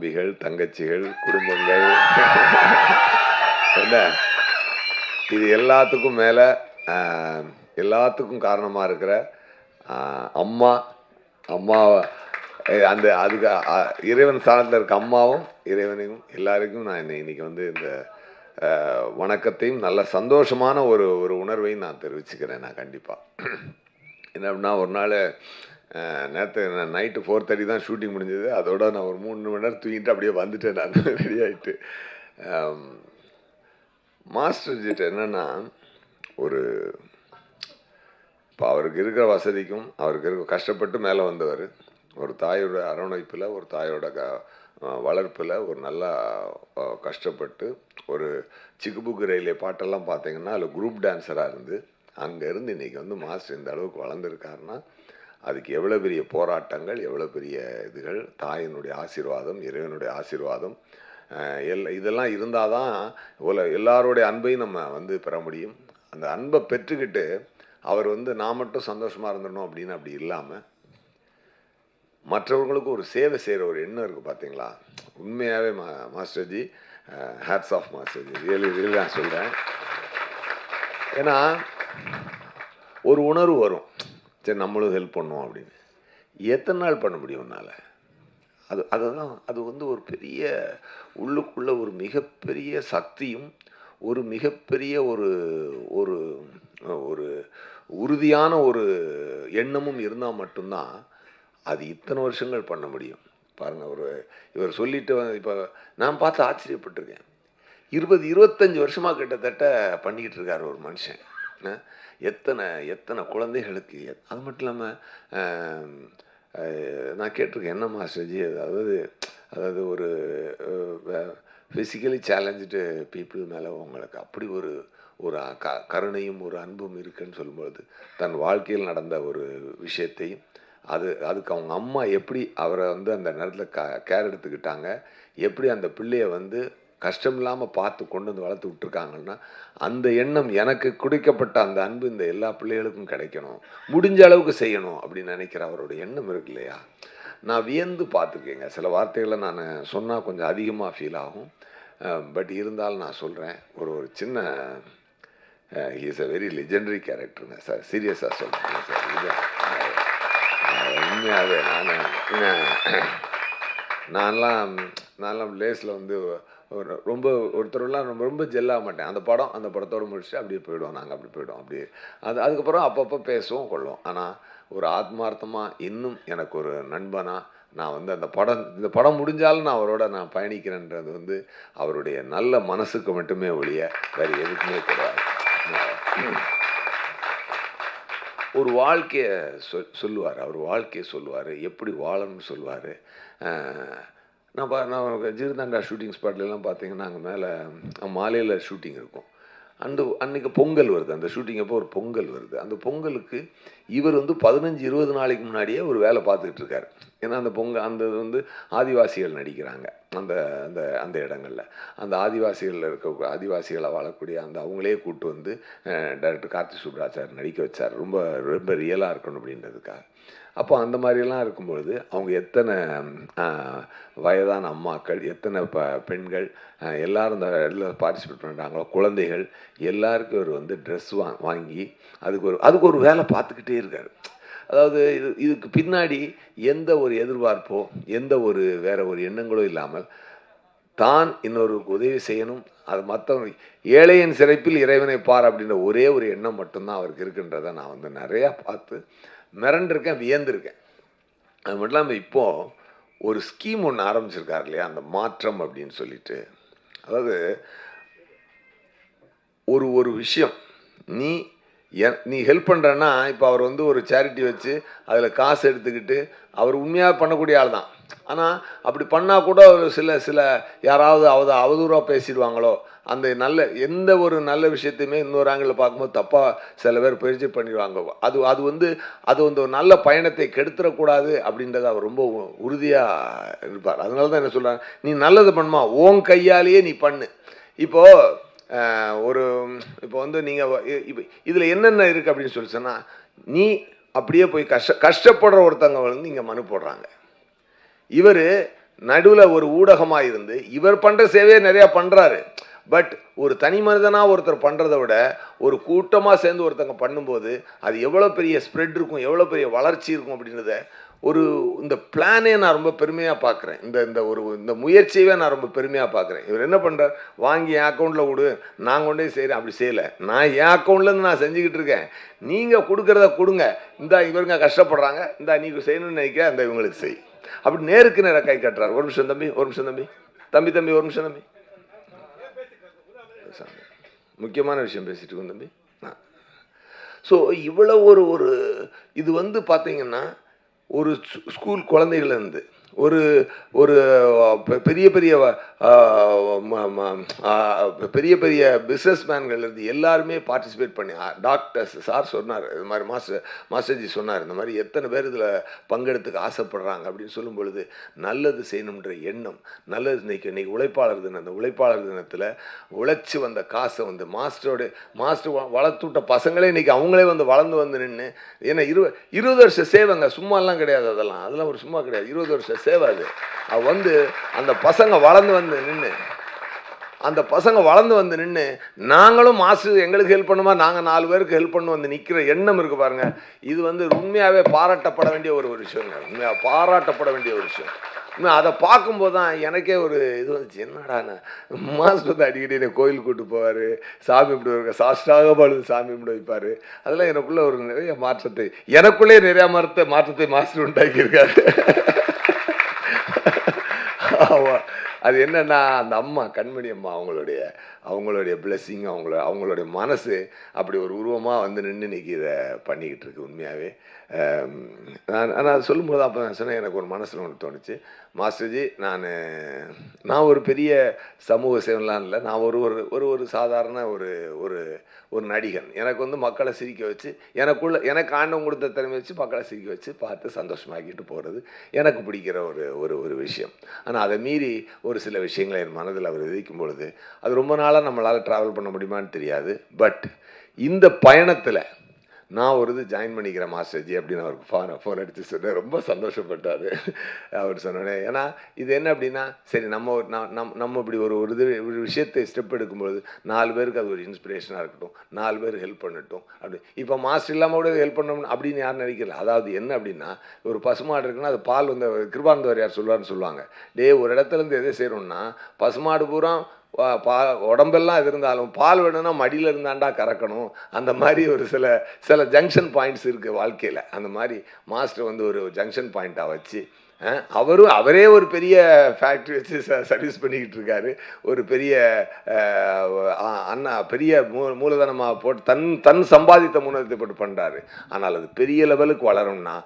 தம்பிகள் தங்கச்சிகள் குடும்பங்கள். என்ன? இது எல்லாத்துக்கும் மேலே எல்லாத்துக்கும் காரணமாக இருக்கிற அம்மா அம்மா அந்த அதுக்கு இறைவன் ஸ்தானத்தில் இருக்க அம்மாவும் இறைவனையும் எல்லாருக்கும் நான் இன்னை- இன்னைக்கு வந்து இந்த வணக்கத்தையும் நல்ல சந்தோஷமான ஒரு ஒரு உணர்வையும் நான் தெரிவிச்சுக்கிறேன் நான் கண்டிப்பாக என்ன அப்படின்னா ஒரு நாள் நேற்று நைட்டு ஃபோர் தேர்ட்டி தான் ஷூட்டிங் முடிஞ்சது. அதோட நான் ஒரு மூணு மணி நேரம் தூங்கிட்டு அப்படியே வந்துட்டேன் நான். ரெடி ஆகிட்டு மாஸ்டர் ஜிட்ட என்னென்னா ஒரு இப்போ அவருக்கு இருக்கிற வசதிக்கும் அவருக்கு இருக்க கஷ்டப்பட்டு மேலே வந்தவர். ஒரு தாயோட அரவணைப்பில் ஒரு தாயோட க வளர்ப்பில் ஒரு நல்லா கஷ்டப்பட்டு ஒரு சிக்குபுக்கு ரயிலே பாட்டெல்லாம் பார்த்தீங்கன்னா அதில் குரூப் டான்ஸராக இருந்து அங்கேருந்து இன்றைக்கி வந்து மாஸ்டர் இந்த அளவுக்கு வளர்ந்துருக்காருன்னா அதுக்கு எவ்வளோ பெரிய போராட்டங்கள் எவ்வளோ பெரிய இதுகள் தாயினுடைய ஆசீர்வாதம் இறைவனுடைய ஆசீர்வாதம் எல் இதெல்லாம் இருந்தால் தான் உல எல்லாருடைய அன்பையும் நம்ம வந்து பெற முடியும். அந்த அன்பை பெற்றுக்கிட்டு அவர் வந்து நான் மட்டும் சந்தோஷமாக இருந்துடணும் அப்படின்னு அப்படி இல்லாமல் மற்றவர்களுக்கு ஒரு சேவை செய்கிற ஒரு எண்ணம் இருக்குது பார்த்தீங்களா உண்மையாகவே மா மாஸ்டர்ஜி ஹேட்ஸ் ஆஃப் மாஸ்டர்ஜி ரியலி ரியலி நான் சொல்கிறேன் ஏன்னா ஒரு உணர்வு வரும். சரி நம்மளும் ஹெல்ப் பண்ணுவோம் அப்படின்னு. எத்தனை நாள் பண்ண முடியும் உன்னால்? அது அதுதான் அது வந்து ஒரு பெரிய உள்ளுக்குள்ள ஒரு மிகப்பெரிய சக்தியும் ஒரு மிகப்பெரிய ஒரு ஒரு ஒரு உறுதியான ஒரு எண்ணமும் இருந்தால் மட்டும்தான் அது இத்தனை வருஷங்கள் பண்ண முடியும். பாருங்கள் ஒரு இவர் சொல்லிட்டு இப்போ நான் பார்த்து ஆச்சரியப்பட்டிருக்கேன். இருபது இருபத்தஞ்சி வருஷமாக கிட்டத்தட்ட பண்ணிக்கிட்டு இருக்கார் ஒரு மனுஷன். எத்தனை எத்தனை குழந்தைகளுக்கு அது மட்டும் இல்லாமல் நான் கேட்டிருக்கேன் என்ன மாஸ்டர்ஜி அதாவது அதாவது ஒரு ஃபிசிக்கலி சேலஞ்சு பீப்புள் மேலே உங்களுக்கு அப்படி ஒரு ஒரு க கருணையும் ஒரு அன்பும் இருக்குன்னு சொல்லும்பொழுது தன் வாழ்க்கையில் நடந்த ஒரு விஷயத்தையும் அது அதுக்கு அவங்க அம்மா எப்படி அவரை வந்து அந்த நேரத்தில் க கேர் எடுத்துக்கிட்டாங்க எப்படி அந்த பிள்ளையை வந்து கஷ்டம் இல்லாமல் பார்த்து கொண்டு வந்து வளர்த்து விட்டுருக்காங்கன்னா அந்த எண்ணம் எனக்கு குடிக்கப்பட்ட அந்த அன்பு இந்த எல்லா பிள்ளைகளுக்கும் கிடைக்கணும். முடிஞ்ச அளவுக்கு செய்யணும் அப்படின்னு நினைக்கிற அவரோட எண்ணம் இருக்கு இல்லையா? நான் வியந்து பார்த்துக்கேங்க. சில வார்த்தைகளை நான் சொன்னால் கொஞ்சம் அதிகமாக ஃபீல் ஆகும். பட் இருந்தாலும் நான் சொல்கிறேன் ஒரு ஒரு சின்ன இஸ் அ வெரி லெஜெண்டரி கேரக்டருங்க சார் சீரியஸாக சொல்கிறேன் சார். உண்மையாகவே நான் நான்லாம் நான்லாம் லேஸில் வந்து ஒரு ரொம்ப ஒருத்தரெல்லாம் ரொம்ப ரொம்ப ஜெல்லாக மாட்டேன். அந்த படம் அந்த படத்தோடு முடிச்சுட்டு அப்படியே போயிடுவோம். நாங்கள் அப்படி போயிடுவோம். அப்படியே. அது அதுக்கப்புறம் அப்பப்போ பேசுவோம் கொள்வோம் ஆனால் ஒரு ஆத்மார்த்தமாக இன்னும் எனக்கு ஒரு நண்பனாக நான் வந்து அந்த படம் இந்த படம் முடிஞ்சாலும் நான் அவரோட நான் பயணிக்கிறேன்றது வந்து அவருடைய நல்ல மனசுக்கு மட்டுமே ஒழிய வேறு எதுக்குமே கிடையாது. ஒரு வாழ்க்கையை சொல் சொல்லுவார். அவர் வாழ்க்கையை சொல்லுவார். எப்படி வாழணும்னு சொல்லுவார். நான் பா நான் ஜீர்தாண்டா ஷூட்டிங் ஸ்பாட்லலாம் பார்த்தீங்கன்னா அங்கே மேலே மாலையில் ஷூட்டிங் இருக்கும். அந்த அன்றைக்கி பொங்கல் வருது. அந்த ஷூட்டிங் அப்போ ஒரு பொங்கல் வருது. அந்த பொங்கலுக்கு இவர் வந்து பதினஞ்சு இருபது நாளைக்கு முன்னாடியே ஒரு வேலை பார்த்துக்கிட்டு இருக்கார். ஏன்னா அந்த பொங்கல் அந்த இது வந்து ஆதிவாசிகள் நடிக்கிறாங்க அந்த அந்த அந்த இடங்களில். அந்த ஆதிவாசிகளில் இருக்க ஆதிவாசிகளை வாழக்கூடிய அந்த அவங்களே கூட்டு வந்து டேரக்டர் கார்த்தி சுப்ராச்சார் நடிக்க வச்சார். ரொம்ப ரொம்ப ரியலாக இருக்கணும் அப்படின்றதுக்காக. அப்போ அந்த மாதிரிலாம் இருக்கும்பொழுது அவங்க எத்தனை வயதான அம்மாக்கள் எத்தனை ப பெண்கள் எல்லோரும் எல்லாரும் இந்த இதில் பார்ட்டிசிபேட் பண்ணுறாங்களோ குழந்தைகள் எல்லாருக்கும் ஒரு வந்து ட்ரெஸ் வா வாங்கி அதுக்கு ஒரு அதுக்கு ஒரு வேலை பார்த்துக்கிட்டே இருக்கார் அதாவது இது இதுக்கு பின்னாடி எந்த ஒரு எதிர்பார்ப்போ எந்த ஒரு வேற ஒரு எண்ணங்களோ இல்லாமல் தான் இன்னொருக்கு உதவி செய்யணும். அது மற்றவங்க ஏழையின் சிறப்பில் இறைவனை பார் அப்படின்ற ஒரே ஒரு எண்ணம் மட்டும்தான் அவருக்கு இருக்குன்றதை நான் வந்து நிறையா பார்த்து மிரண்டிருக்கேன் வியந்திருக்கேன். அது மட்டும் இல்லாமல் இப்போது ஒரு ஸ்கீம் ஒன்று ஆரம்பிச்சிருக்காரு இல்லையா? அந்த மாற்றம் அப்படின்னு சொல்லிட்டு. அதாவது ஒரு ஒரு விஷயம் நீ நீ ஹெல்ப் பண்ணுறன்னா இப்போ அவர் வந்து ஒரு சேரிட்டி வச்சு அதில் காசு எடுத்துக்கிட்டு அவர் உண்மையாக பண்ணக்கூடிய ஆள் தான். ஆனால் அப்படி பண்ணால் கூட ஒரு சில சில யாராவது அவத அவதூறாக பேசிடுவாங்களோ அந்த நல்ல எந்த ஒரு நல்ல விஷயத்தையுமே இன்னொரு ஆங்கிளில் பார்க்கும்போது தப்பாக சில பேர் பயிற்சி பண்ணிடுவாங்க. அது அது வந்து அது வந்து ஒரு நல்ல பயணத்தை கெடுத்துடக்கூடாது அப்படின்றத அவர் ரொம்ப உறுதியாக இருப்பார். அதனால தான் என்ன சொல்கிறாங்க நீ நல்லது பண்ணுமா? ஓன் கையாலேயே நீ பண்ணு. இப்போது ஒரு இப்போ வந்து நீங்கள் இப்போ இதில் என்னென்ன இருக்குது அப்படின்னு சொல்லி சொன்னால் நீ அப்படியே போய் கஷ்ட கஷ்டப்படுற ஒருத்தவங்க வந்து இங்கே மனு போடுறாங்க. இவர் நடுவில் ஒரு ஊடகமாக இருந்து இவர் பண்ணுற சேவையை நிறையா பண்ணுறாரு பட் ஒரு தனி மனிதனாக ஒருத்தர் பண்ணுறத விட ஒரு கூட்டமாக சேர்ந்து ஒருத்தங்க பண்ணும்போது அது எவ்வளோ பெரிய ஸ்ப்ரெட் இருக்கும் எவ்வளோ பெரிய வளர்ச்சி இருக்கும் அப்படின்றத ஒரு இந்த பிளானே நான் ரொம்ப பெருமையாக பார்க்குறேன் இந்த இந்த ஒரு இந்த முயற்சியவே நான் ரொம்ப பெருமையாக பார்க்குறேன் இவர் என்ன பண்ணுறார் வாங்கி என் அக்கௌண்ட்டில் விடு. நான் கொண்டே செய்கிறேன் அப்படி செய்யலை. நான் என் அக்கௌண்ட்லேருந்து நான் செஞ்சுக்கிட்டு இருக்கேன். நீங்கள் கொடுக்குறத கொடுங்க. இந்த இவருங்க கஷ்டப்படுறாங்க. இந்த நீ செய்யணும்னு நினைக்கிற. அந்த இவங்களுக்கு செய். அப்படி நேருக்கு நேராக கை கட்டுறார். ஒரு நிமிஷம் தம்பி. ஒரு நிமிஷம் தம்பி. தம்பி தம்பி ஒரு நிமிஷம் தம்பி. முக்கியமான விஷயம் பேசிட்டு இருக்கோம் தம்பி. ஸோ இவ்வளோ ஒரு ஒரு இது வந்து பார்த்தீங்கன்னா ஒரு ஸ்கூல் குழந்தைகள்லேருந்து ஒரு ஒரு பெரிய பெரிய ம- ம- பெரிய பெரிய பிஸ்னஸ் மேன்கள்லேருந்து எல்லாருமே பார்ட்டிசிபேட் பண்ணி டாக்டர்ஸ் சார் சொன்னார் இது மாதிரி மாஸ்டர் மாஸ்டர்ஜி சொன்னார் இந்த மாதிரி எத்தனை பேர் இதில் பங்கெடுத்துக்க ஆசைப்படுறாங்க அப்படின்னு சொல்லும் பொழுது நல்லது செய்யணுன்ற எண்ணம் நல்லது இன்னைக்கு இன்னைக்கு உழைப்பாளர் தினம் அந்த உழைப்பாளர் தினத்தில் உழைச்சி வந்த காசை வந்து மாஸ்டரோட மாஸ்டர் வளர்த்துவிட்ட பசங்களே இன்னைக்கு அவங்களே வந்து வளர்ந்து வந்து நின்று ஏன்னா இரு இருபது வருஷம் சேவைங்க சும்மாலாம் கிடையாது அதெல்லாம் அதெல்லாம் ஒரு சும்மா கிடையாது இருபது வருஷம் சேவை அது வந்து அந்த பசங்க வளர்ந்து வந்து நின்று அந்த பசங்க வளர்ந்து வந்து நின்று நாங்களும் மாசு எங்களுக்கு ஹெல்ப் பண்ணுமா? நாங்கள் நாலு பேருக்கு ஹெல்ப் பண்ணு வந்து நிற்கிற எண்ணம் இருக்கு பாருங்க. இது வந்து உண்மையாகவே பாராட்டப்பட வேண்டிய ஒரு ஒரு விஷயங்க. உண்மையாக பாராட்டப்பட வேண்டிய ஒரு விஷயம். அதை பார்க்கும்போது தான் எனக்கே ஒரு இது வந்துச்சு. என்னடான்னு மாஸ்டர் வந்து அடிக்கடி என்னை கோயில் கூட்டு போவார். சாமி இப்படி வருங்க சாஷ்டாக பழுது சாமி இப்படி வைப்பார். அதெல்லாம் எனக்குள்ளே ஒரு நிறைய மாற்றத்தை எனக்குள்ளே நிறையா மாற்றத்தை மாற்றத்தை மாஸ்டர் உண்டாக்கியிருக்காரு. அது என்னன்னா அந்த அம்மா கண்மணி அம்மா அவங்களுடைய அவங்களுடைய பிளெஸ்ஸிங் அவங்கள அவங்களுடைய மனசு அப்படி ஒரு உருவமாக வந்து நின்று இன்னைக்கு இதை பண்ணிக்கிட்டு இருக்கு உண்மையாகவே நான் நான் சொல்லும்போது அப்போ நான் சொன்னேன் எனக்கு ஒரு மனசில் ஒன்று தோணுச்சு. மாஸ்டர்ஜி நான் நான் ஒரு பெரிய சமூக சேவன்லாம் இல்லை. நான் ஒரு ஒரு ஒரு ஒரு சாதாரண ஒரு ஒரு ஒரு நடிகன். எனக்கு வந்து மக்களை சிரிக்க வச்சு எனக்குள்ள எனக்கு ஆண்டவன் கொடுத்த திறமை வச்சு மக்களை சிரிக்க வச்சு பார்த்து சந்தோஷமாக்கிட்டு போகிறது எனக்கு பிடிக்கிற ஒரு ஒரு ஒரு விஷயம். ஆனால் அதை மீறி ஒரு சில விஷயங்களை என் மனதில் அவர் விதிக்கும் பொழுது அது ரொம்ப நாளாக நம்மளால் ட்ராவல் பண்ண முடியுமான்னு தெரியாது. பட் இந்த பயணத்தில் நான் ஒரு இது ஜாயின் பண்ணிக்கிறேன் மாஸ்டர்ஜி அப்படின்னு அவருக்கு ஃபோன் ஃபோன் அடித்து சொன்னேன். ரொம்ப சந்தோஷப்பட்டார். அவர் சொன்னோடனே ஏன்னா இது என்ன அப்படின்னா சரி நம்ம ஒரு நம் நம் நம்ம இப்படி ஒரு ஒரு இது ஒரு விஷயத்தை ஸ்டெப் எடுக்கும்பொழுது நாலு பேருக்கு அது ஒரு இன்ஸ்பிரேஷனாக இருக்கட்டும். நாலு பேர் ஹெல்ப் பண்ணட்டும். அப்படி இப்போ மாஸ்டர் இல்லாமல் கூட ஹெல்ப் பண்ணணும் அப்படின்னு யாரும் நினைக்கல. அதாவது என்ன அப்படின்னா ஒரு பசுமாடு இருக்குன்னா அது பால் வந்து கிருபானந்தவர் யார் சொல்லுவார்னு சொல்லுவாங்க. டே ஒரு இடத்துல இருந்து எதை செய்கிறோம்னா பசுமாடு பூரா பா உடம்பெல்லாம் இது இருந்தாலும் பால் வேணும்னா மடியில் இருந்தாண்டா கறக்கணும். அந்த மாதிரி ஒரு சில சில ஜங்ஷன் பாயிண்ட்ஸ் இருக்குது வாழ்க்கையில். அந்த மாதிரி மாஸ்டர் வந்து ஒரு ஜங்ஷன் பாயிண்ட்டாக வச்சு அவரும் அவரே ஒரு பெரிய ஃபேக்ட்ரி வச்சு ச சர்வீஸ் பண்ணிக்கிட்டு இருக்காரு. ஒரு பெரிய அண்ணா பெரிய மூ மூலதனமாக போட்டு தன் தன் சம்பாதித்த மூலதனத்தை போட்டு பண்ணுறாரு ஆனால் அது பெரிய லெவலுக்கு வளரும்னா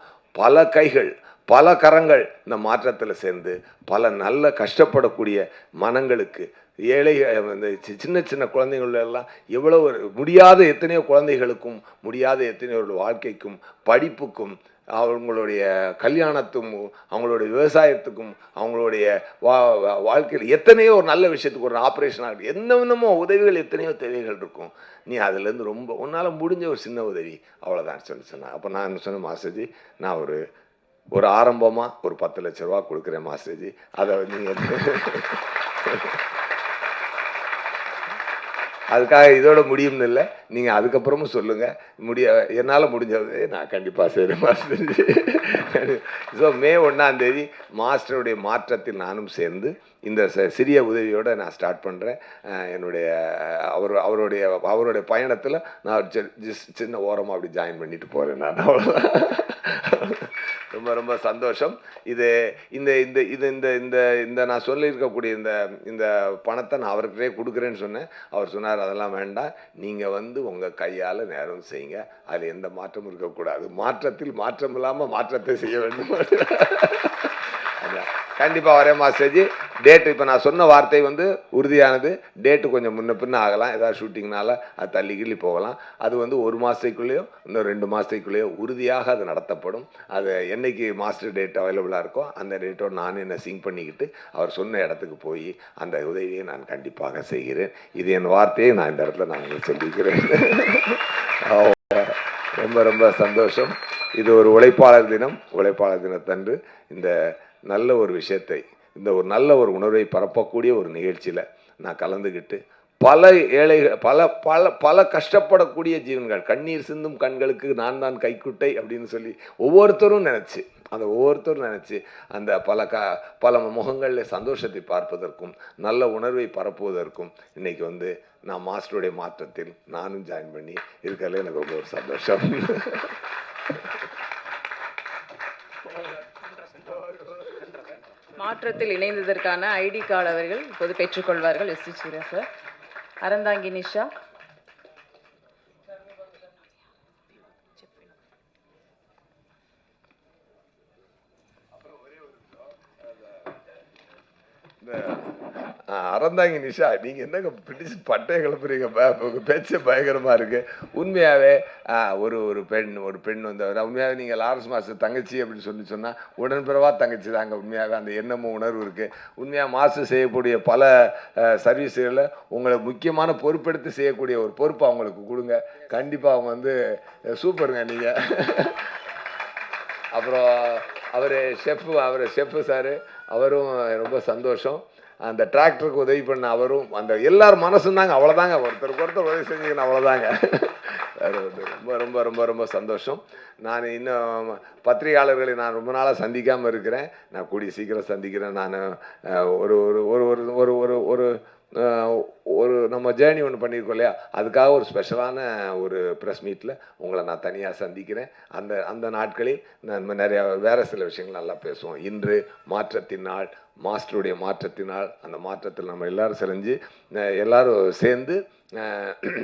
பல கைகள் பல கரங்கள் இந்த மாற்றத்தில் சேர்ந்து பல நல்ல கஷ்டப்படக்கூடிய மனங்களுக்கு ஏழை இந்த சி- சின்ன சின்ன குழந்தைகள் எல்லாம் எவ்வளோ ஒரு முடியாத எத்தனையோ குழந்தைகளுக்கும் முடியாத எத்தனையோட வாழ்க்கைக்கும் படிப்புக்கும் அவங்களுடைய கல்யாணத்துக்கும் அவங்களுடைய விவசாயத்துக்கும் அவங்களுடைய வா வாழ்க்கையில் எத்தனையோ ஒரு நல்ல விஷயத்துக்கு ஒரு ஆப்ரேஷன் ஆகட்டும். என்னென்னமோ உதவிகள் எத்தனையோ தேவைகள் இருக்கும். நீ அதுலேருந்து ரொம்ப உன்னால் முடிஞ்ச ஒரு சின்ன உதவி அவ்வளோதான் சொல்லி சொன்னேன் அப்போ நான் என்ன சொன்னேன் மாஸ்டர்ஜி நான் ஒரு ஒரு ஆரம்பமாக ஒரு பத்து லட்ச ரூபா கொடுக்குறேன் மாஸ்டர்ஜி. அதை நீங்கள் அதுக்காக இதோட முடியும்னு இல்லை. நீங்கள் அதுக்கப்புறமும் சொல்லுங்கள் முடிய என்னால் முடிஞ்சது நான் கண்டிப்பாக செய்கிறேன் மாஸ்டர் ஸோ மே ஒன்றாந்தேதி மாஸ்டருடைய மாற்றத்தில் நானும் சேர்ந்து இந்த ச- சிறிய உதவியோடு நான் ஸ்டார்ட் பண்ணுறேன் என்னுடைய அவர் அவருடைய அவருடைய பயணத்தில் நான் ஒரு ஜிஸ் சின்ன ஓரமாக அப்படி ஜாயின் பண்ணிட்டு போகிறேன் நான். அவ்வளோதான் ரொம்ப ரொம்ப சந்தோஷம். இது இந்த இந்த இது இந்த இந்த இந்த நான் சொல்லியிருக்கக்கூடிய இந்த இந்த பணத்தை நான் அவர்கிட்டே கொடுக்குறேன்னு சொன்னேன். அவர் சொன்னார் அதெல்லாம் வேண்டாம். நீங்கள் வந்து உங்கள் கையால் நேரம் செய்யுங்க. அதில் எந்த மாற்றமும் இருக்கக்கூடாது. மாற்றத்தில் மாற்றம் இல்லாமல் மாற்றத்தை செய்ய வேண்டும். கண்டிப்பாக வரேன் மாஸ்டர்ஜி. டேட்டு இப்போ நான் சொன்ன வார்த்தை வந்து உறுதியானது. டேட்டு கொஞ்சம் முன்ன பின்ன ஆகலாம். ஏதாவது ஷூட்டிங்னால அது தள்ளி கிள்ளி போகலாம். அது வந்து ஒரு மாதத்துக்குள்ளேயோ இன்னும் ரெண்டு மாதத்துக்குள்ளேயோ உறுதியாக அது நடத்தப்படும். அது என்னைக்கு மாஸ்டர் டேட் அவைலபிளாக இருக்கோ அந்த டேட்டோடு நான் என்ன சிங்க் பண்ணிக்கிட்டு அவர் சொன்ன இடத்துக்கு போய் அந்த உதவியை நான் கண்டிப்பாக செய்கிறேன். இது என் வார்த்தையை நான் இந்த இடத்துல நான் உங்களுக்கு சொல்லிக்கிறேன். ரொம்ப ரொம்ப சந்தோஷம். இது ஒரு உழைப்பாளர் தினம். உழைப்பாளர் தினத்தன்று இந்த நல்ல ஒரு விஷயத்தை இந்த ஒரு நல்ல ஒரு உணர்வை பரப்பக்கூடிய ஒரு நிகழ்ச்சியில் நான் கலந்துக்கிட்டு பல ஏழைகள் பல பல பல கஷ்டப்படக்கூடிய ஜீவன்கள் கண்ணீர் சிந்தும் கண்களுக்கு நான் தான் கைக்குட்டை அப்படின்னு சொல்லி ஒவ்வொருத்தரும் நினச்சி அந்த ஒவ்வொருத்தரும் நினச்சி அந்த பல க பல முகங்களில் சந்தோஷத்தை பார்ப்பதற்கும் நல்ல உணர்வை பரப்புவதற்கும் இன்றைக்கி வந்து நான் மாஸ்டருடைய மாற்றத்தில் நானும் ஜாயின் பண்ணி இருக்கிறதுல எனக்கு ரொம்ப ஒரு சந்தோஷம். மாற்றத்தில் இணைந்ததற்கான ஐடி கார்டு அவர்கள் இப்போது பெற்றுக்கொள்வார்கள் S C Surya sir. Aranthangi Nisha. Aranthangi Nisha நீங்க என்னங்க பிடிச்சு பட்டைய கிளப்புறீங்க? பேச்சு பயங்கரமா இருக்கு. உண்மையாவே ஒரு ஒரு பெண் ஒரு பெண் வந்து அவர் உண்மையாவே நீங்க லாரன்ஸ் மாஸ்டர் தங்கச்சி அப்படின்னு சொல்லி சொன்னா உடன்பிறவா தங்கச்சி தாங்க. உண்மையாவே அந்த எண்ணமும் உணர்வு இருக்கு. உண்மையா மாஸ்டர் செய்யக்கூடிய பல சர்வீஸுகளில் உங்களை முக்கியமான பொறுப்பெடுத்து செய்யக்கூடிய ஒரு பொறுப்பு அவங்களுக்கு கொடுங்க. கண்டிப்பா அவங்க வந்து சூப்பருங்க நீங்க. அப்புறம் அவர் ஷெஃப் அவர் ஷெஃப் சார் அவரும் ரொம்ப சந்தோஷம். அந்த டிராக்டருக்கு உதவி பண்ண அவரும் அந்த எல்லார் மனசும் தாங்க அவ்வளோதாங்க ஒருத்தருக்கு ஒருத்தர் உதவி செஞ்சுக்கணும் அவ்வளோதாங்க ரொம்ப ரொம்ப ரொம்ப ரொம்ப சந்தோஷம். நான் இன்னும் பத்திரிகையாளர்களை நான் ரொம்ப நாளாக சந்திக்காமல் இருக்கிறேன். நான் கூடிய சீக்கிரம் சந்திக்கிறேன். நான் ஒரு ஒரு ஒரு ஒரு ஒரு ஒரு ஒரு ஒரு நம்ம ஜேர்னி ஒன்று பண்ணியிருக்கோம் இல்லையா? அதுக்காக ஒரு ஸ்பெஷலான ஒரு ப்ரெஸ் மீட்டில் உங்களை நான் தனியாக சந்திக்கிறேன். அந்த அந்த நாட்களில் நம்ம நிறையா வேறு சில விஷயங்கள் நல்லா பேசுவோம். இன்று மாற்றத்தின் நாள் மாஸ்டருடைய மாற்றத்தினால் அந்த மாற்றத்தில் நம்ம எல்லாரும் செஞ்சு எல்லோரும் சேர்ந்து